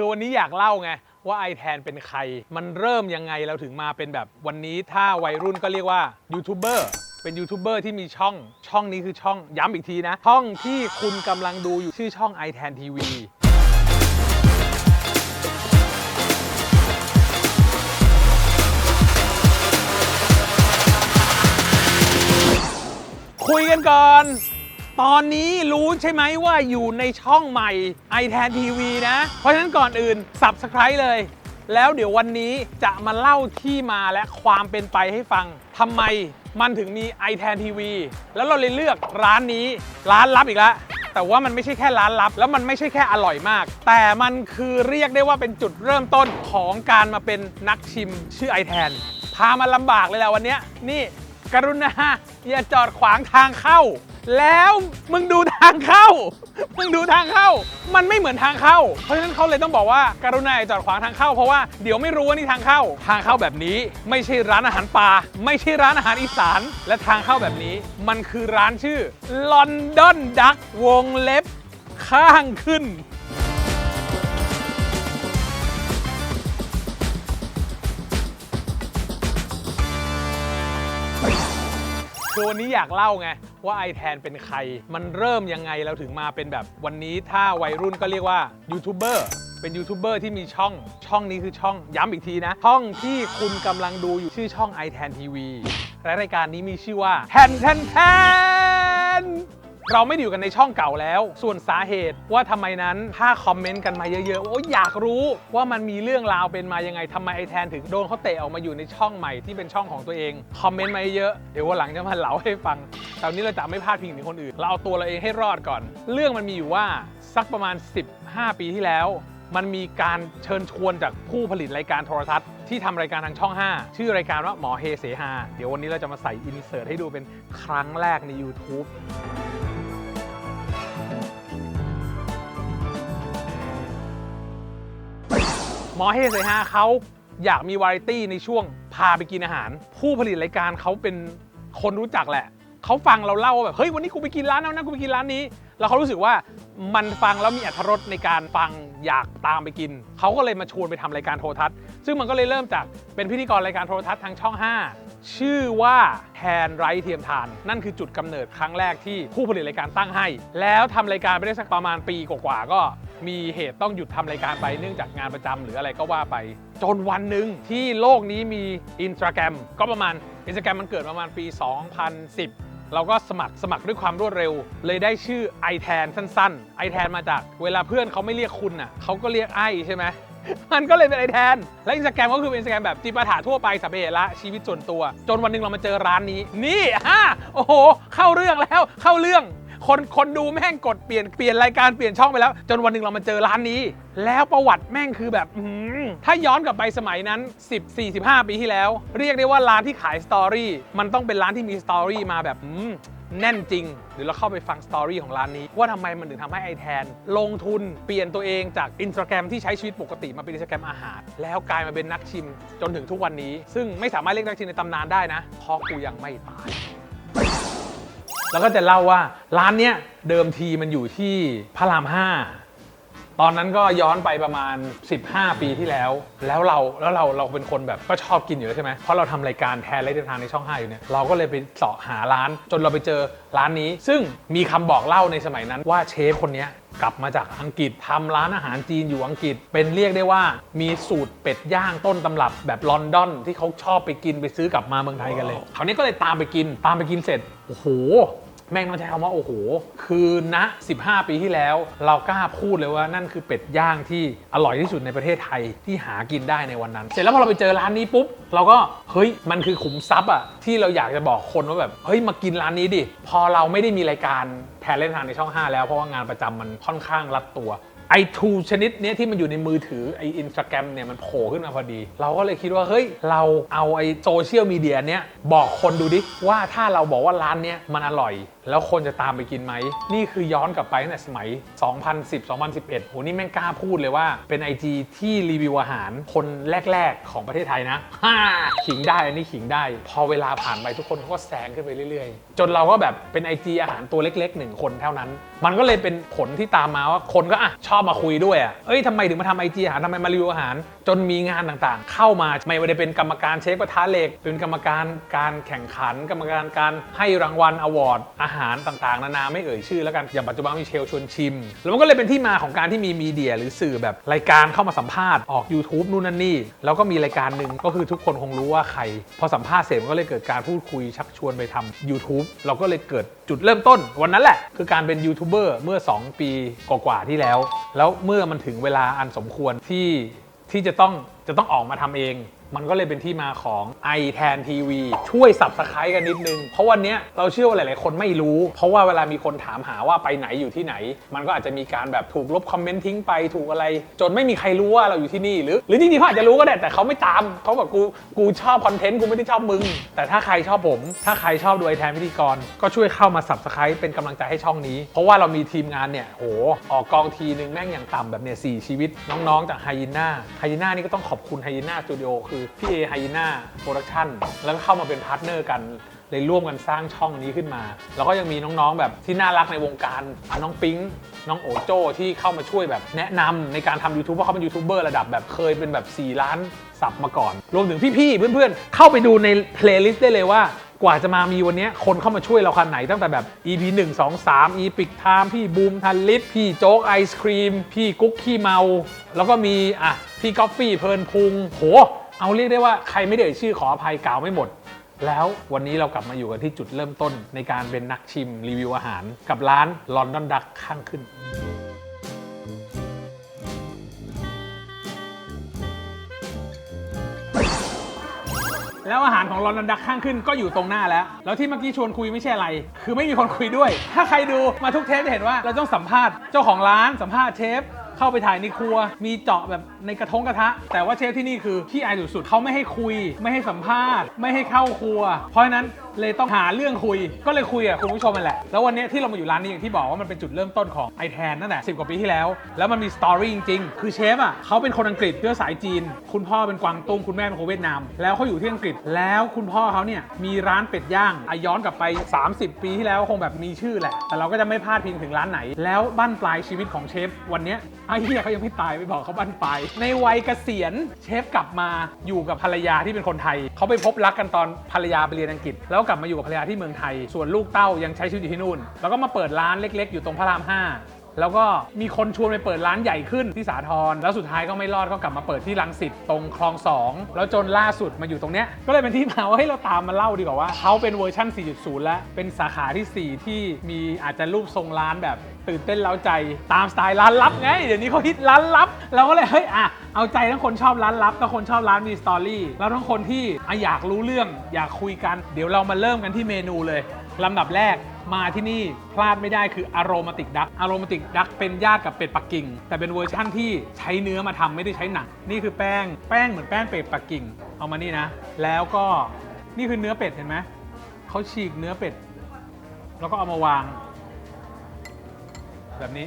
คือวันนี้อยากเล่าไงว่าไอแทนเป็นใคร มันเริ่มยังไงเราถึงมาเป็นแบบวันนี้ถ้าวัยรุ่นก็เรียกว่ายูทูบเบอร์เป็นยูทูบเบอร์ที่มีช่องช่องนี้คือช่องย้ำอีกทีนะ ช่องที่คุณกำลังดูอยู่ชื่อช่อง i t a n TV คุยกันก่อน ตอนนี้รู้ใช่ไหมว่าอยู่ในช่องใหม่ i t a n TV นะ เพราะฉะนั้นก่อนอื่น Subscribe เลย แล้วเดี๋ยววันนี้จะมาเล่าที่มาและความเป็นไปให้ฟังทำไมมันถึงมี i t a n TV แล้วเราเลยเลือกร้านนี้ร้านลับอีกแล้วแต่ว่ามันไม่ใช่แค่ร้านลับ แล้วมันไม่ใช่แค่อร่อยมาก แต่มันคือเรียกได้ว่าเป็นจุดเริ่มต้นของการมาเป็นนักชิมชื่อ i t a n พามาลำบากเลยแหละวันนี้นี่กรุณาอย่าจอดขวางทางเข้า แล้วมึงดูทางเข้า มึงดูทางเข้า มันไม่เหมือนทางเข้า เพราะฉะนั้นเขาเลยต้องบอกว่าการุณาจอดขวางทางเข้า เพราะว่าเดี๋ยวไม่รู้ว่านี่ทางเข้า ทางเข้าแบบนี้ ไม่ใช่ร้านอาหารป่าไม่ใช่ร้านอาหารอีสาน และทางเข้าแบบนี้ มันคือร้านชื่อ London Duck วงเล็บ ข้างขึ้นคือวันนี้อยากเล่าไง ว่าไอแทนเป็นใคร มันเริ่มยังไงเราถึงมาเป็นแบบวันนี้ถ้าวัยรุ่นก็เรียกว่ายูทูบเบอร์เป็นยูทูบเบอร์ที่มีช่อง ช่องนี้คือช่องย้ำอีกทีนะ ช่องที่คุณกำลังดูอยู่ชื่อช่อง i t a n TV และรายการนี้มีชื่อว่าแทนแทนแทน เราไม่ได้อยู่กันในช่องเก่าแล้ว ส่วนสาเหตุว่าทำไมนั้นถ้าคอมเมนต์กันมาเยอะๆว่าโอ้ยอยากรู้ว่ามันมีเรื่องราวเป็นมายังไงทำไมไอแทนถึงโดนเขาเตะออกมาอยู่ในช่องใหม่ที่เป็นช่องของตัวเองคอมเมนต์มาเยอะเดี๋ยววันหลังจะมาเล่าให้ฟังแต่นนี้เราจะไม่พลาดพิงถึงคนอื่น เราเอาตัวเราเองให้รอดก่อน เรื่องมันมีอยู่ว่าสักประมาณ 15 ปีที่แล้ว มันมีการเชิญชวนจากผู้ผลิตรายการโทรทัศน์ที่ทำรายการทางช่อง 5 ชื่อรายการว่าหมอเฮเสฮาเดี๋ยววันนี้เราจะมาใส่อินเสิร์ตให้ดูเป็นครั้งแรกใน YouTube หมอเฮเสฮาเขาอยากมีวาไรตี้ในช่วงพาไปกินอาหาร ผู้ผลิตรายการเขาเป็นคนรู้จักแหละ เขาฟังเราเล่าว่าแบบเฮ้ยวันนี้กูไปกินร้านนั้นนะกูไปกินร้านนี้ แล้วเขารู้สึกว่ามันฟังแล้วมีอรรถรสในการฟังอยากตามไปกิน เขาก็เลยมาชวนไปทำรายการโทรทัศน์ ซึ่งมันก็เลยเริ่มจากเป็นพิธีกรรายการโทรทัศน์ทางช่อง 5 ชื่อว่าแทนไร้เทียมทาน นั่นคือจุดกำเนิดครั้งแรกที่ผู้ผลิตรายการตั้งให้ แล้วทำรายการไปได้สักประมาณปีกว่าๆก็ มีเหตุต้องหยุดทำรายการไปเนื่องจากงานประจำหรืออะไรก็ว่าไป จนวันหนึ่งที่โลกนี้มีอินสตาแกรมก็ประมาณอินสตาแกรมมันเกิดประมาณปี 2010เราก็สมัครสมัครด้วยความรวดเร็ว เลยได้ชื่อ i t a n สั้นๆ i t a n มาจากเวลาเพื่อนเขาไม่เรียกคุณน่ะเขาก็เรียกไอใช่ไหมมันก็เลยเป็นไอแทน และอินสตาแกรมก็คือเป็นอินสตาแกรมแบบจิปาถาทั่วไปสัพเพเหระชีวิตส่วนตัว จนวันหนึ่งเรามาเจอร้านนี้ นี่ฮะโอ้โห เข้าเรื่องแล้วเข้าเรื่อง คนคนดูแม่งกดเปลี่ยนเปลี่ยนรายการเปลี่ยนช่องไปแล้ว จนวันหนึ่งเรามาเจอร้านนี้ แล้วประวัติแม่งคือแบบถ้าย้อนกลับไปสมัยนั้น 10 45 ปีที่แล้ว เรียกได้ว่าร้านที่ขายสตอรี่มันต้องเป็นร้านที่มีสตอรี่มาแบบแน่นจริงเดี๋ยวเราเข้าไปฟังสตอรี่ของร้านนี้ ว่าทำไมมันถึงทำให้ไอแทน ลงทุนเปลี่ยนตัวเองจากอินสตาแกรมที่ใช้ชีวิตปกติมาเป็นอินสตาแกรมอาหาร แล้วกลายมาเป็นนักชิมจนถึงทุกวันนี้ ซึ่งไม่สามารถเรียกนักชิมในตำนานได้นะเพราะกูยังไม่ตาย แล้วก็จะเล่าว่าร้านเนี้ยเดิมทีมันอยู่ที่พระรามห้า ตอนนั้นก็ย้อนไปประมาณ 15 ปีที่แล้ว แล้วเราแล้วเราเราเป็นคนแบบก็ชอบกินอยู่แล้วใช่ไหมเพราะเราทำรายการแทนรายการทางในช่อง 5 อยู่เนี่ยเราก็เลยไปเสาะหาร้าน จนเราไปเจอร้านนี้ ซึ่งมีคำบอกเล่าในสมัยนั้นว่าเชฟคนเนี้ยกลับมาจากอังกฤษทำร้านอาหารจีนอยู่อังกฤษ เป็นเรียกได้ว่ามีสูตรเป็ดย่างต้นตำรับแบบลอนดอนที่เขาชอบไปกินไปซื้อกลับมาเมืองไทยกันเลยคราวนี้ก็เลยตามไปกินตามไปกินเสร็จโอ้โห แม่งต้องใช้คำว่าโอ้โห คือณ15 ปีที่แล้ว เรากล้าพูดเลยว่านั่นคือเป็ดย่างที่อร่อยที่สุดในประเทศไทยที่หากินได้ในวันนั้น เสร็จแล้วพอเราไปเจอร้านนี้ปุ๊บ เราก็เฮ้ยมันคือขุมทรัพย์อะที่เราอยากจะบอกคนว่าแบบเฮ้ยมากินร้านนี้ดิพอเราไม่ได้มีรายการแทนเล่นทางในช่อง 5 แล้วเพราะว่างานประจำมันค่อนข้างรัดตัว ไอทูชนิดเนี้ยที่มันอยู่ในมือถือไออินสตาแกรมเนี่ยมันโผล่ขึ้นมาพอดี เราก็เลยคิดว่า เฮ้ย เราเอาไอโซเชียลมีเดียเนี้ยบอกคนดูดิ ว่าถ้าเราบอกว่าร้านเนี้ยมันอร่อย แล้วคนจะตามไปกินไหม นี่คือย้อนกลับไปตั้งแต่สมัย 2010 2011โหนี่แม่งกล้าพูดเลยว่าเป็น IG ที่รีวิวอาหารคนแรก ๆ ของประเทศไทยนะฮ่าขิงได้อันนี้ขิงได้ พอเวลาผ่านไปทุกคนเขาก็แซงขึ้นไปเรื่อยๆ จนเราก็แบบเป็น IG อาหารตัวเล็กๆหนึ่งคนเท่านั้น มันก็เลยเป็นผลที่ตามมาว่าคนก็อะชอบมาคุยด้วยอะเอ้ยทำไมถึงมาทำไอจีอาหารทำไมมารีวิวอาหาร จนมีงานต่างๆ เข้ามาไม่ว่าจะเป็นกรรมการเชฟกระทะเหล็ก เป็นกรรมการการแข่งขัน กรรมการการให้รางวัลอวอร์ดอาหารต่างๆ นานาไม่เอ่ยชื่อแล้วกันอย่างปัจจุบันมีเชลชวนชิม แล้วมันก็เลยเป็นที่มาของการที่มีมีเดีย หรือสื่อแบบรายการเข้ามาสัมภาษณ์ออก YouTube นู่นนั่นนี่แล้วก็มีรายการหนึ่งก็คือทุกคนคงรู้ว่าใคร พอสัมภาษณ์เสร็จมันก็เลยเกิดการพูดคุยชักชวนไปทำ YouTube เราก็เลยเกิดจุดเริ่มต้นวันนั้นแหละคือการเป็นยูทูบ Uber เมื่อ 2 ปีกว่าๆที่แล้ว แล้วเมื่อมันถึงเวลาอันสมควรที่ที่จะต้องจะต้องออกมาทำเอง มันก็เลยเป็นที่มาของ i t a n TV ช่วยสับสไครต์กันนิดนึง เพราะวันนี้เราเชื่อว่าหลาย ๆ คนไม่รู้ เพราะว่าเวลามีคนถามหาว่าไปไหนอยู่ที่ไหน มันก็อาจจะมีการแบบถูกลบคอมเมนต์ทิ้งไปถูกอะไร จนไม่มีใครรู้ว่าเราอยู่ที่นี่ หรือหรือจริงๆเขาอาจจะรู้ก็ได้แต่เขาไม่ตามเขาแบบกูกูชอบคอนเทนต์กูไม่ได้ชอบมึง แต่ถ้าใครชอบผม ถ้าใครชอบดูไอแทนพิธีกร ก็ช่วยเข้ามาสับสไครต์เป็นกำลังใจให้ช่องนี้ เพราะว่าเรามีทีมงานเนี่ยโหออกกองทีนึงแม่งอย่างต่ำแบบเนี่ยสชีวิต น้อง ๆ จากไฮยิน่าไฮยิน่านี่ก็ต้องขอบคุณไฮยิน่าสตูดิโอคือพี่เอไฮยิน่าโปรดักชั่นแล้วก็เข้ามาเป็นพาร์ทเนอร์กันเลยร่วมกันสร้างช่องนี้ขึ้นมา แล้วก็ยังมีน้องๆแบบที่น่ารักในวงการน้องปิ๊งน้องโอโจที่เข้ามาช่วยแบบแนะนำในการทำ YouTube เพราะเขาเป็นยูทูบเบอร์ระดับแบบเคยเป็นแบบ 4 ล้านสับมาก่อน รวมถึงพี่ๆเพื่อนๆ เข้าไปดูในเพลย์ลิสต์ได้เลยว่ากว่าจะมามีวันนี้คนเข้ามาช่วยเราขนไหนตั้งแต่แบบ EP 1 2 3 Epic Time พี่บูมทันลิศพี่โจ๊กไอศครีม พี่กุ๊กขี้เมา แล้วก็มีอะพี่กอฟฟี่เพลินพุงโห เอาเรียกได้ว่าใครไม่ได้เอ่ยชื่อขออภัยกล่าวไม่หมด แล้ววันนี้เรากลับมาอยู่กันที่จุดเริ่มต้นในการเป็นนักชิมรีวิวอาหาร กับร้านลอนดอนดักข้างขึ้น แล้วอาหารของลอนดอนดักข้างขึ้นก็อยู่ตรงหน้าแล้ว แล้วที่เมื่อกี้ชวนคุยไม่ใช่อะไร คือไม่มีคนคุยด้วย ถ้าใครดูมาทุกเทปจะเห็นว่าเราต้องสัมภาษณ์เจ้าของร้านสัมภาษณ์เชฟ เข้าไปถ่ายในครัว มีเจาะแบบในกระทงกระทะ แต่ว่าเชฟที่นี่คือขี้อายสุดๆเขาไม่ให้คุย ไม่ให้สัมภาษณ์ ไม่ให้เข้าครัว เพราะฉะนั้น เลยต้องหาเรื่องคุย ก็เลยคุยกับคุณผู้ชมนั่นแหละ แล้ววันนี้ที่เรามาอยู่ร้านนี้อย่างที่บอกว่ามันเป็นจุดเริ่มต้นของไอแทนนั่นแหละสิกว่าปีที่แล้ว แล้วมันมีสตอรี่จริงๆ คือเชฟอะเขาเป็นคนอังกฤษเชื้อสายจีน คุณพ่อเป็นกวางตุ้งคุณแม่เป็นคนเวียดนาม แล้วเขาอยู่ที่อังกฤษ แล้วคุณพ่อเขาเนี่ยมีร้านเป็ดย่างอะย้อนกลับไป 30 ปีที่แล้วคงแบบมีชื่อแหละ แต่เราก็จะไม่พลาดพิงถึงร้านไหน แล้วบั้นปลายชีวิตของเชฟวันนี้ไอ้เหี้ยเขายังไม่ตายไปบอกเขาบั้นปลายในวัยเกษียณเชฟกลับมาอยู่กับภรรยาที่เป็นคนไทยเขาไปพบรักกันตอนภรรยาไปเรียนอังกฤษแล้วกลับมาอยู่กับภรรยาที่เมืองไทย ส่วนลูกเต้ายังใช้ชีวิตอยู่ที่นู่น แล้วก็มาเปิดร้านเล็ก ๆ อยู่ตรงพระราม5 แล้วก็มีคนชวนไปเปิดร้านใหญ่ขึ้นที่สาทรแล้วสุดท้ายก็ไม่รอดก็กลับมาเปิดที่รังสิตตรงคลอง2แล้วจนล่าสุดมาอยู่ตรงเนี้ยก็เลยเป็นที่มาว่าให้เราตามมาเล่าดีกว่าว่าเขาเป็นเวอร์ชัน4.0 แล้วเป็นสาขาที่ 4 ที่มีอาจจะรูปทรงร้านแบบตื่นเต้นเล้าใจตามสไตล์ร้านลับไงเดี๋ยวนี้เขาฮิตร้านลับเราก็เลยเฮ้ยอะเอาใจทั้งคนชอบร้านลับกับคนชอบร้านมีสตอรี่แล้วทั้งคนที่ออยากรู้เรื่องอยากคุยกัน เดี๋ยวเรามาเริ่มกันที่เมนูเลย ลำดับแรกมาที่นี่พลาดไม่ได้คืออ r o มาติกดักอ r o มาติกดักเป็นญาติกับเป็ดปักกิ่ง แต่เป็นเวอร์ชั่นที่ใช้เนื้อมาทำไม่ได้ใช้หนังนี่คือแป้งแป้งเหมือนแป้งเป็ดปักกิ่ง เอามานี่นะ แล้วก็นี่คือเนื้อเป็ดเห็นไหมเขาฉีกเนื้อเป็ด แล้วก็เอามาวาง แบบนี้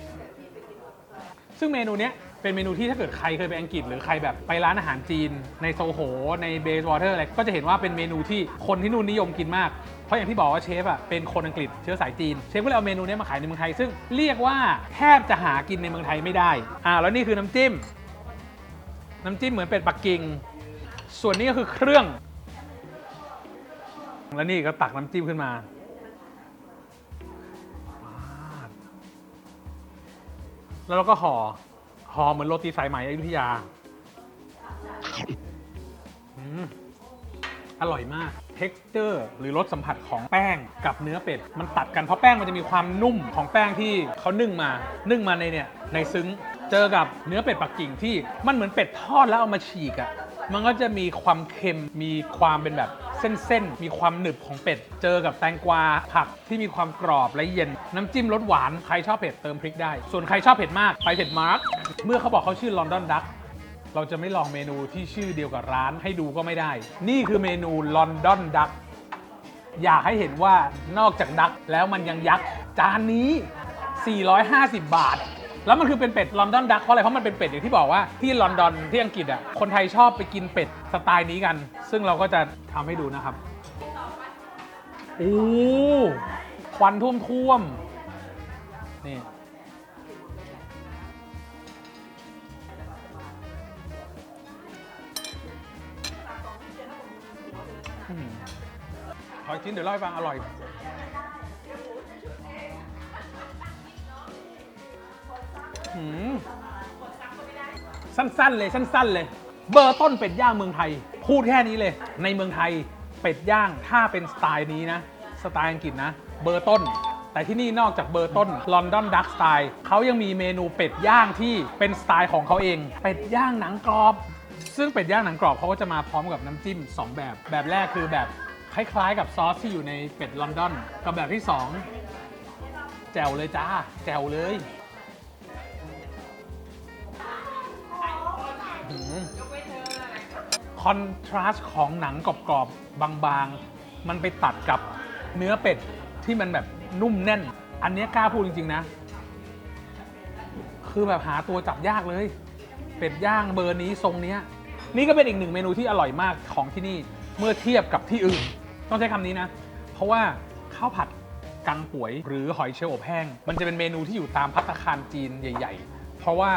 ซึ่งเมนูเนี้ยเป็นเมนูที่ถ้าเกิดใครเคยไปอังกฤษหรือใครแบบไปร้านอาหารจีน ในโซโห ในเบสวอเตอร์อะไรก็จะเห็นว่าเป็นเมนูที่คนที่นู่นนิยมกินมาก ราะอย่างที่บอกว่าเชฟอะเป็นคนอังกฤษเชื้อสายจีน เชฟก็เลยเอาเมนูเนี้ยมาขายในเมืองไทย ซึ่งเรียกว่าแทบจะหากินในเมืองไทยไม่ได้อ่าแล้วนี่คือน้ำจิ้ม น้ำจิ้มเหมือนเป็ดปักกิ่ง ส่วนนี้ก็คือเครื่อง แล้วนี่ก็ตักน้ำจิ้มขึ้นมาแล้วเราก็ห่อห่อเหมือนโรตีสายไหมอยุธยา อร่อยมาก เท็กเจอร์หรือรสสัมผัสของแป้งกับเนื้อเป็ด มันตัดกันเพราะแป้งมันจะมีความนุ่มของแป้งที่เขานึ่งมา นึ่งมาในเนี่ยในซึ้งเจอกับเนื้อเป็ดปักกิ่งที่มันเหมือนเป็ดทอดแล้วเอามาฉีกอะ่ะมันก็จะมีความเค็มมีความเป็นแบบเส้นๆ มีความหนึบของเป็ด เจอกับแตงกวาผักที่มีความกรอบและเย็น น้ำจิ้มรสหวาน ใครชอบเผ็ดเติมพริกได้ ส่วนใครชอบเผ็ดมาก ไปเผ็ดมาร์กเมื่อเขาบอกเขาชื่อลอนดอนดัก เราจะไม่ลองเมนูที่ชื่อเดียวกับร้านให้ดูก็ไม่ได้ นี่คือเมนูลอนดอนดักอยากให้เห็นว่านอกจากดักแล้วมันยังยักษ์จานนี้ 450 บาท แล้วมันคือเป็นเป็ดลอนดอนดักเพราะอะไรเพราะมันเป็นเป็ดอย่างที่บอกว่าที่ลอนดอนที่อังกฤษอะคนไทยชอบไปกินเป็ดสไตล์นี้กัน ซึ่งเราก็จะทำให้ดูนะครับโอ้ควันท่วมท่วมนี่ อืมขออีกชิ้นเดี๋ยวเล่าให้ฟังอร่อย หืม สั้นๆเลยสั้น ๆ เลย เบอร์ต้นเป็ดย่างเมืองไทย พูดแค่นี้เลย ในเมืองไทยเป็ดย่างถ้าเป็นสไตล์นี้นะ สไตล์อังกฤษนะ เบอร์ต้น แต่ที่นี่นอกจากเบอร์ต้นลอนดอนดักสไตล์เขายังมีเมนูเป็ดย่างที่เป็นสไตล์ของเขาเอง เป็ดย่างหนังกรอบ ซึ่งเป็ดย่างหนังกรอบเขาก็จะมาพร้อมกับน้ำจิ้ม 2 แบบ แบบแรกคือแบบคล้ายๆ กับซอสที่อยู่ในเป็ดลอนดอนกับแบบที่ 2 แจ่วเลยจ้า แจ่วเลยคอนทราสต์ของหนังกรอบๆบางๆ มันไปตัดกับเนื้อเป็ดที่มันแบบนุ่มแน่น อันนี้กล้าพูดจริง ๆ นะ คือแบบหาตัวจับยากเลย เป็ดย่างเบอร์นี้ทรงเนี้ยนี่ก็เป็นอีกหนึ่งเมนูที่อร่อยมากของที่นี่เมื่อเทียบกับที่อื่น ต้องใช้คำนี้นะ เพราะว่าข้าวผัดกังป่วยหรือหอยเชลล์อบแห้ง มันจะเป็นเมนูที่อยู่ตามพัตตาคารจีนใหญ่ ๆ เพราะว่า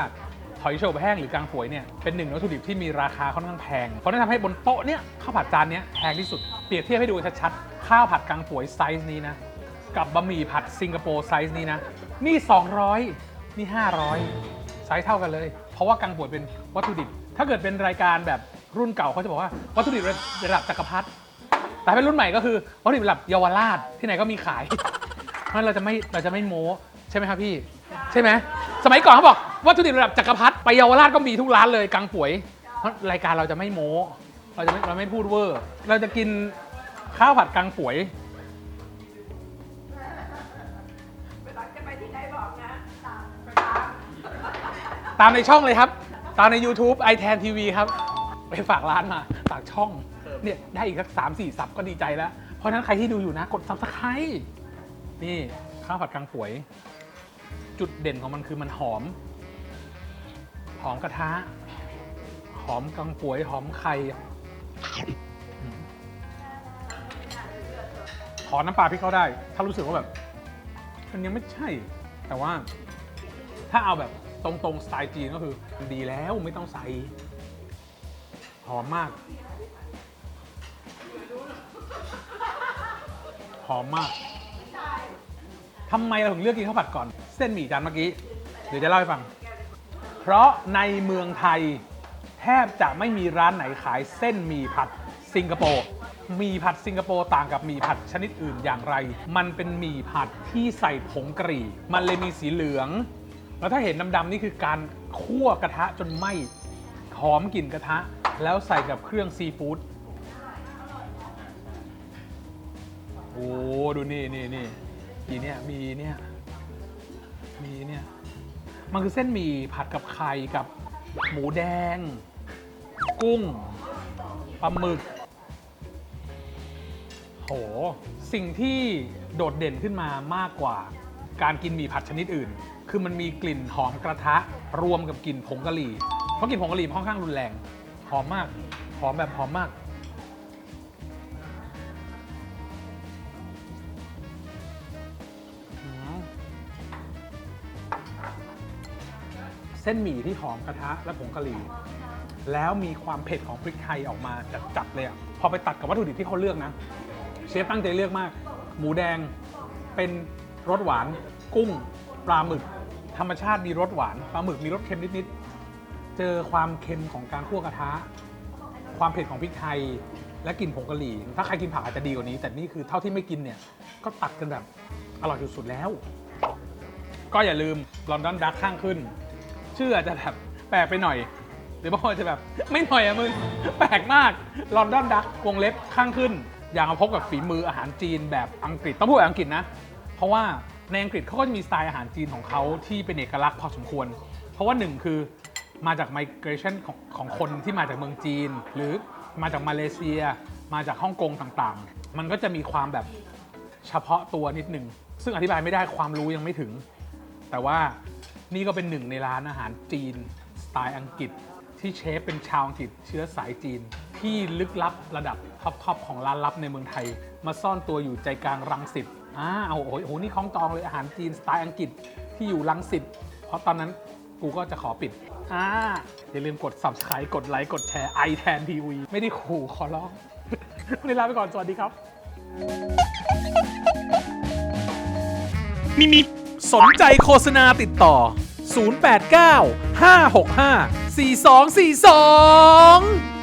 หอยเชลล์อบแห้งหรือกังป่วยเนี่ยเป็นหนึ่งในวัตถุดิบที่มีราคาค่อนข้างแพงเพราะนั่นทำให้บนโต๊ะเนี่ยข้าวผัดจานเนี้ยแพงที่สุดเปรียบเทียบให้ดูชัดๆข้าวผัดกังป่วยไซส์นี้นะกับบะหมี่ผัดสิงคโปร์ไซส์นี้นะนี่ 200 นี่ 500 ไซส์เท่ากันเลย เพราะว่ากังป่วยเป็นวัตถุดิบ ถ้าเกิดเป็นรายการแบบรุ่นเก่าเขาจะบอกว่าวัตถุดิบระดับจักรพรรดิแต่ถ้าเป็นรุ่นใหม่ก็คือวัตถุดิบระดับเยาวราชที่ไหนก็มีขาย เพราะฉะนั้นเราจะไม่เราจะไม่โม้ใช่ไหมครับพี่ ใช่ไหมสมัยก่อนเขาบอกวัตถุดิบระดับจักรพรรดิไปเยาวราชก็มีทุกร้านเลยกังป่วย เพราะรายการเราจะไม่โม้ เราจะไม่เราไม่พูดเวอร์ เราจะกินข้าวผัดกังป่วย ตามในช่องเลยครับ ตามใน YouTube i t a n TV ครับ ไปฝากร้านมา ฝากช่อง เนี่ย ได้อีกสักสามสี่สับก็ดีใจแล้ว เพราะฉะนั้นใครที่ดูอยู่นะ กด subscribe นี่ข้าวผัดกังป่วย จุดเด่นของมันคือมันหอม หอมกระทะ หอมกังป่วย หอมไข่ ขอน้ำปลาพริกเขาได้ ถ้ารู้สึกว่าแบบ มันยังไม่ใช่ แต่ว่า ถ้าเอาแบบ ตรงๆสไตล์จีนก็คือดีแล้วไม่ต้องใส่หอมมาก หอมมากทำไมเราถึงเลือกกินข้าวผัดก่อน เส้นหมี่จานเมื่อกี้ เดี๋ยวจะเล่าให้ฟัง เพราะในเมืองไทย แทบจะไม่มีร้านไหนขายเส้นหมี่ผัดสิงคโปร์หมี่ผัดสิงคโปร์ต่างกับหมี่ผัดชนิดอื่นอย่างไร มันเป็นหมี่ผัดที่ใส่ผงกะหรี่ มันเลยมีสีเหลือง แล้วถ้าเห็นดำๆนี่คือการคั่วกระทะจนไหม้หอมกลิ่นกระทะ แล้วใส่กับเครื่องซีฟู้ดโอ้ดูนี่นี่นี่มีเนี่ยมีเนี่ยมีเนี่ยมันคือเส้นหมี่ผัดกับไข่กับหมูแดง กุ้งปลาหมึก โห สิ่งที่โดดเด่นขึ้นมามากกว่า การกินหมี่ผัดชนิดอื่น คือมันมีกลิ่นหอมกระทะรวมกับกลิ่นผงกะหรี่ เพราะกลิ่นผงกะหรี่มันค่อนข้างรุนแรง หอมมาก หอมแบบหอมมาก เส้นหมี่ที่หอมกระทะและผงกะหรี่ แล้วมีความเผ็ดของพริกไทยออกมาจัดๆเลยอะพอไปตัดกับวัตถุดิบที่เขาเลือกนะ เชฟตั้งใจเลือกมาก หมูแดงเป็น รสหวาน กุ้ง ปลาหมึก ธรรมชาติมีรสหวาน ปลาหมึกมีรสเค็มนิดๆ เจอความเค็มของการคั่วกระทะ ความเผ็ดของพริกไทย และกลิ่นผงกะหรี่ ถ้าใครกินผักอาจจะดีกว่านี้ แต่นี่คือเท่าที่ไม่กินเนี่ย ก็ตัดกันแบบอร่อยสุดๆแล้ว ก็อย่าลืมลอนดอนดักข้างขึ้น ชื่ออาจจะแบบแปลกไปหน่อย หรือบางคนอาจจะแบบ ไม่หน่อยอะมึง แปลกมาก ลอนดอนดักวงเล็บข้างขึ้น อยากมาพบกับฝีมืออาหารจีนแบบอังกฤษ ต้องพูดแบบอังกฤษนะ เพราะว่าในอังกฤษเขาก็จะมีสไตล์อาหารจีนของเขาที่เป็นเอกลักษณ์พอสมควร เพราะว่าหนึ่งคือมาจาก migration ของของคนที่มาจากเมืองจีน หรือมาจากมาเลเซีย มาจากฮ่องกงต่างๆ มันก็จะมีความแบบเฉพาะตัวนิดหนึ่ง ซึ่งอธิบายไม่ได้ความรู้ยังไม่ถึง แต่ว่านี่ก็เป็นหนึ่งในร้านอาหารจีนสไตล์อังกฤษที่เชฟเป็นชาวอังกฤษเชื้อสายจีน ที่ลึกลับระดับท็อปๆของร้านลับในเมืองไทย มาซ่อนตัวอยู่ใจกลางรังสิต อ่าโอ้โหโอ้โหนี่คล้องจองเลยอาหารจีนสไตล์อังกฤษที่อยู่ลังสิตเพราะตอนนั้นกูก็จะขอปิดอ่าอย่าลืมกด subscribe กดไลค์กดแชร์ i แทนทีวีไม่ได้ขู่ขอร้อง วันนี้ลาไปก่อน สวัสดีครับ มีมีสนใจโฆษณาติดต่อ 089 565 4242